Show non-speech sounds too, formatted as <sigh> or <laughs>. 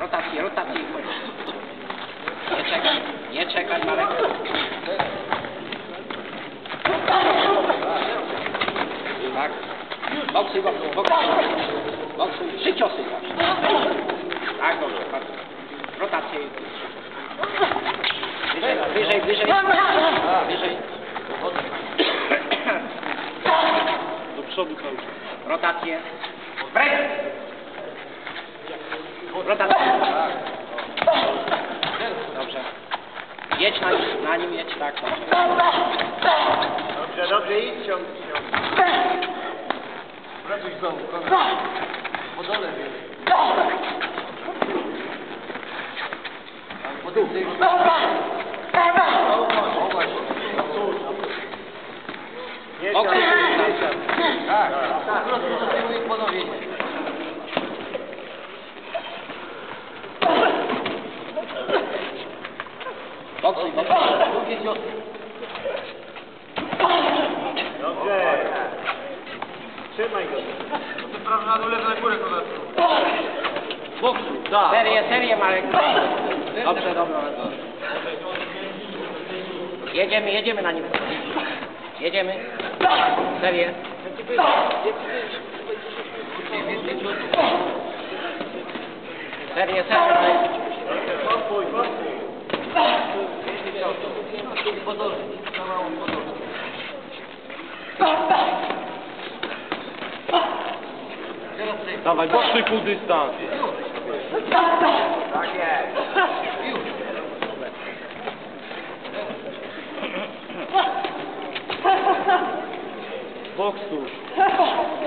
Rotację, rotację. Nie czekaj, nie czekaj, Marek. Tak. Boksuj, boksuj, boksuj. Boksuj, trzy ciosy właśnie. Tak, dobrze, bardzo. Rotację. Wyżej, wyżej, wyżej. Wyżej. Do przodu cały czas. Rotację. Break! Rotację. Dobrze. Jedź na nim, na nim jedź, tak, dobrze. Dobrze, dobrze, idź ciąg, ciąg. Pracuj znowu, kochaj. Po dole wiesz. Po tył, tył. O właśnie. Nie tak. nie siadaj. Tak, tak. Po prostu do tyłu i ponowienie. Boksuj, boksuj. Drugie ciosy. Dobrze. Trzymaj go. Prawo na dole, na górę, kogo Boksuj, tak. Serię, serię Marek. Dobrze, dobrze. Jedziemy, jedziemy na nim. Jedziemy. Serię. Serię, serię Marek. Podolny, na małą podolny. Teraz. Dawaj, boksuj pół dystans. Tak jest. Już. Boksuj. <laughs>